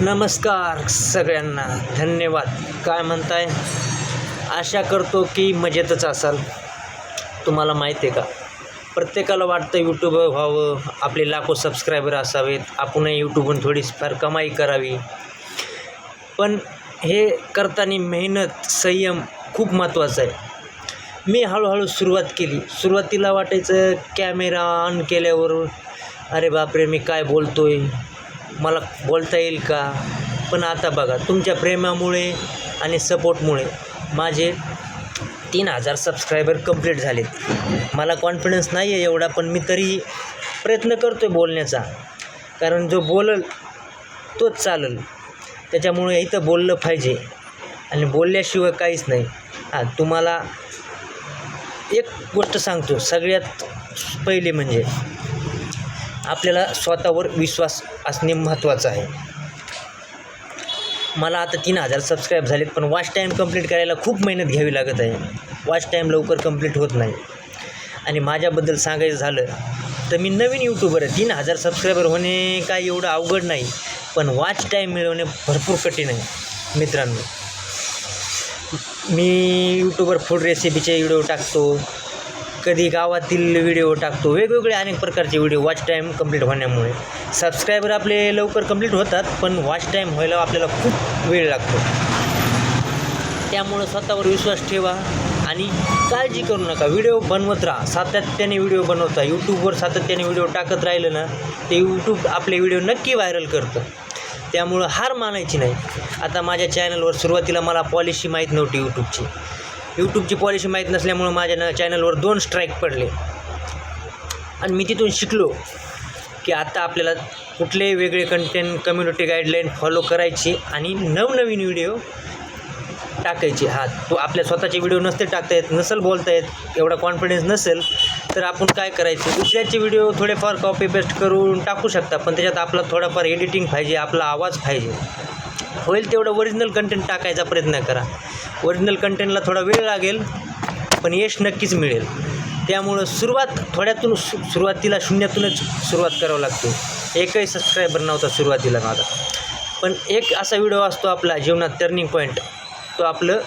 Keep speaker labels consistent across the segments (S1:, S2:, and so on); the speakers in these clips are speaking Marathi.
S1: नमस्कार सगळ्यांना. धन्यवाद. काय म्हणताय? आशा करतो की मजेतच असाल. तुम्हाला माहिती आहे का? प्रत्येकाला वाटतं यूट्यूब व्हावं आपले लाखो सबस्क्रायबर असावेत. आपणही यूट्यूबहून थोडीफार कमाई करावी. पण हे करताना मेहनत संयम खूप महत्त्वाचा आहे. मी हळूहळू सुरुवात केली. सुरुवातीला वाटायचं कॅमेरा ऑन केल्यावर अरे बापरे मी काय बोलतो आहे मला बोलता येईल का? पण आता बघा तुमच्या प्रेमामुळे आणि सपोर्टमुळे माझे तीन हजार सबस्क्रायबर कंप्लीट झालेत. मला कॉन्फिडन्स नाही आहे एवढा पण मी तरी प्रयत्न करतो आहे बोलण्याचा. कारण जो बोलल तोच चालल. त्याच्यामुळे इथं बोललं पाहिजे. आणि बोलल्याशिवाय काहीच नाही. हां तुम्हाला एक गोष्ट सांगतो. सगळ्यात पहिले म्हणजे आपल्याला स्वतःवर विश्वास असणे महत्त्वाचं आहे. मला आता तीन हजार सबस्क्राईब झालेत पण वॉच टाईम कंप्लीट करायला खूप मेहनत घ्यावी लागत आहे. वॉच टाईम लवकर कंप्लीट होत नाही. आणि माझ्याबद्दल सांगायचं झालं तर मी नवीन यूट्यूबर आहे. तीन हजार सबस्क्रायबर होणे काय एवढं अवघड नाही पण वॉच टाईम मिळवणे भरपूर कठीण आहे मित्रांनो. मी यूट्यूबवर फूड रेसिपीचे व्हिडिओ टाकतो. कधी गावातील व्हिडिओ टाकतो. वेगवेगळे अनेक प्रकारचे व्हिडिओ वॉच टाईम कंप्लीट होण्यामुळे. सबस्क्रायबर आपले लवकर कंप्लीट होतात पण वॉच टाईम व्हायला आपल्याला खूप वेळ लागतो. त्यामुळं स्वतःवर विश्वास ठेवा आणि काळजी करू नका. व्हिडिओ बनवत राहा. सातत्याने व्हिडिओ बनवता. यूट्यूबवर सातत्याने व्हिडिओ टाकत राहिलं ना ते यूट्यूब आपले व्हिडिओ नक्की व्हायरल करतं. त्यामुळं हार मानायची नाही. आता माझ्या चॅनलवर सुरुवातीला मला पॉलिसी माहीत नव्हती यूट्यूबची यूट्यूबची पॉलिसी माहीत नसल्यामुळं माझ्या न चॅनलवर दोन स्ट्राईक पडले. आणि मी तिथून शिकलो की आता आपल्याला कुठलेही वेगळे कंटेंट कम्युनिटी गाईडलाईन फॉलो करायची आणि नवनवीन व्हिडिओ टाकायचे. हा तो आपल्या स्वतःचे व्हिडिओ नसते टाकता येत नसेल बोलता येत एवढा कॉन्फिडन्स नसेल तर आपण काय करायचं? दुसऱ्याचे व्हिडिओ थोडेफार कॉपी पेस्ट करून टाकू शकता पण त्याच्यात आपला थोडाफार एडिटिंग पाहिजे आपला आवाज पाहिजे. होईल तेवढं ओरिजिनल कंटेंट टाकायचा प्रयत्न करा. ओरिजिनल कंटेंटला थोडा वेळ लागेल पण यश नक्कीच मिळेल. त्यामुळं सुरुवात थोड्यातून सु सुरुवातीला शून्यातूनच सुरुवात करावं लागतो. एकही सबस्क्रायबर नव्हता सुरुवातीला माझा. पण एक असा व्हिडिओ असतो आपला जीवनात टर्निंग पॉईंट तो आपलं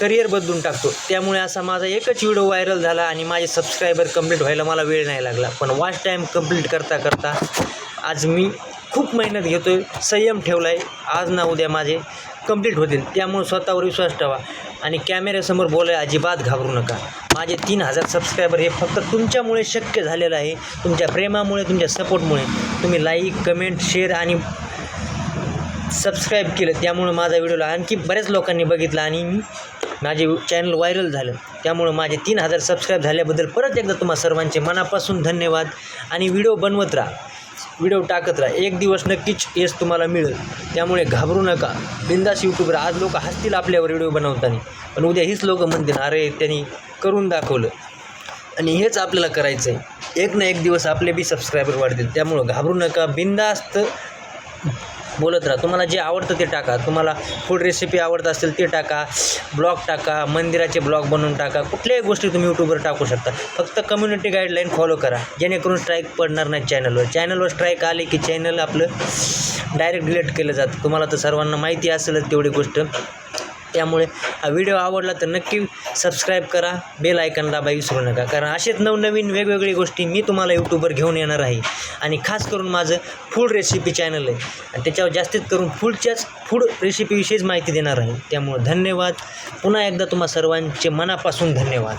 S1: करिअर बदलून टाकतो. त्यामुळे असा माझा एकच व्हिडिओ व्हायरल झाला आणि माझे सबस्क्रायबर कंप्लीट व्हायला मला वेळ नाही लागला. पण वॉच टाईम कंप्लीट करता करता आज मी खूप मेहनत घेतो आहे संयम ठेवला आहे आज ना उद्या माझे कंप्लीट होतील. त्यामुळे स्वतःवर विश्वास ठेवा. आणि कॅमेऱ्यासमोर बोलाय अजिबात घाबरू नका. माझे तीन हजार सबस्क्रायबर हे फक्त तुमच्यामुळे शक्य झालेलं आहे. तुमच्या प्रेमामुळे तुमच्या सपोर्टमुळे तुम्ही लाईक कमेंट शेअर आणि सबस्क्राईब केलं. त्यामुळं माझा व्हिडिओला आणखी बऱ्याच लोकांनी बघितला आणि मी माझे चॅनल व्हायरल झालं. त्यामुळं माझे तीन हजार सबस्क्राईब झाल्याबद्दल परत एकदा तुम्हा सर्वांचे मनापासून धन्यवाद. आणि व्हिडिओ बनवत राहा. व्हिडिओ टाकत राहा. एक दिवस नक्कीच यश तुम्हाला मिळेल. त्यामुळे घाबरू नका. बिंदास यूट्यूबर आज लोक हसतील आपल्यावर व्हिडिओ बनवताना. पण उद्या हीच लोक म्हणतील अरे त्यांनी करून दाखवलं. आणि हेच आपल्याला करायचं आहे एक ना एक दिवस आपले बी सबस्क्रायबर वाढतील. त्यामुळं घाबरू नका. बिंदास्त बोलत राहा. तुम्हाला जे आवडतं ते टाका. तुम्हाला फूड रेसिपी आवडत असेल ते टाका. ब्लॉग टाका. मंदिराचे ब्लॉग बनवून टाका. कुठल्याही गोष्टी तुम्ही यूट्यूबवर टाकू शकता. फक्त कम्युनिटी गाईडलाईन फॉलो करा. जेणेकरून स्ट्राईक पडणार नाही चॅनलवर चॅनलवर स्ट्राईक आले की चॅनल आपलं डायरेक्ट डिलीट केलं जातं. तुम्हाला तर सर्वांना माहिती असेलच तेवढी गोष्ट. त्यामुळे हा व्हिडिओ आवडला तर नक्की सबस्क्राईब करा. बेल आयकन दाबा विसरू नका. कारण असेच नवनवीन वेगवेगळी गोष्टी मी तुम्हाला यूट्यूबवर घेऊन येणार आहे. आणि खास करून माझं फूड रेसिपी चॅनल आहे. आणि त्याच्यावर जास्तीत करून फूडच्याच फूड रेसिपीविषयीच माहिती देणार आहे. त्यामुळं धन्यवाद. पुन्हा एकदा तुम्हा सर्वांचे मनापासून धन्यवाद.